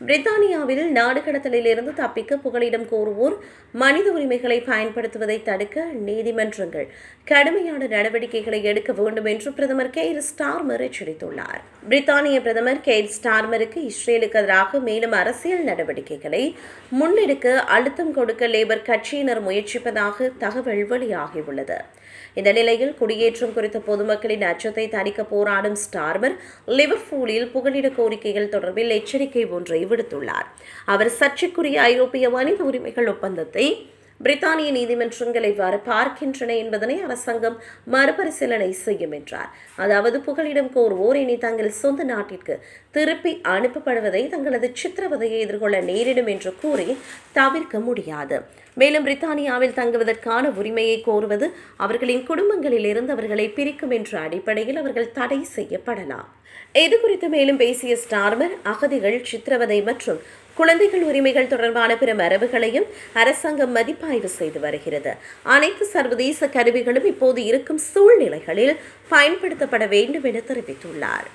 பிரித்தானியாவில் நாடு கடத்தலிலிருந்து தப்பிக்க புகலிடம் கோருவோர் மனித உரிமைகளை பயன்படுத்துவதை தடுக்க நீதிமன்றங்கள் கடுமையான நடவடிக்கைகளை எடுக்க வேண்டும் என்று பிரதமர் கெய்ர் ஸ்டார்மர் எச்சரித்துள்ளார். பிரித்தானிய பிரதமர் கெய்ர் ஸ்டார்மருக்கு இஸ்ரேலுக்கு எதிராக மேலும் அரசியல் நடவடிக்கைகளை முன்னெடுக்க அழுத்தம் கொடுக்க லேபர் கட்சியினர் முயற்சிப்பதாக தகவல் வெளியாகியுள்ளது. இந்த நிலையில் குடியேற்றம் குறித்த பொதுமக்களின் அச்சத்தை தணிக்க போராடும் ஸ்டார்மர் லிவர்பூலில் புகலிட கோரிக்கைகள் தொடர்பில் எச்சரிக்கை ஒன்றை எடுத்துள்ளார். அவர் சர்ச்சைக்குரிய ஐரோப்பிய மனித உரிமைகள் ஒப்பந்தத்தை பிரித்தானிய நீதிமன்றங்கள் இவ்வாறு பார்க்கின்றன என்பதனை அரசாங்கம் மறுபரிசீலனை செய்யும் என்றார். அதாவது புகலிடம் கோருவோர் இனி தங்கள் சொந்த நாட்டிற்கு திருப்பி அனுப்பப்படுவதை தங்களது சித்திரவதையை எதிர்கொள்ள நேரிடும் என்று கூறி தவிர்க்க முடியாது. மேலும் பிரித்தானியாவில் தங்குவதற்கான உரிமையை கோருவது அவர்களின் குடும்பங்களில் இருந்து அவர்களை பிரிக்கும் என்ற அடிப்படையில் அவர்கள் தடை செய்யப்படலாம். இது குறித்து மேலும் பேசிய ஸ்டார்மர் அகதிகள் சித்திரவதை மற்றும் குழந்தைகள் உரிமைகள் தொடர்பான பிற மரபுகளையும் அரசாங்கம் மதிப்பாய்வு செய்து வருகிறது. அனைத்து சர்வதேச கருவிகளும் இப்போது இருக்கும் சூழ்நிலைகளில் பயன்படுத்தப்பட வேண்டும் என தெரிவித்துள்ளார்.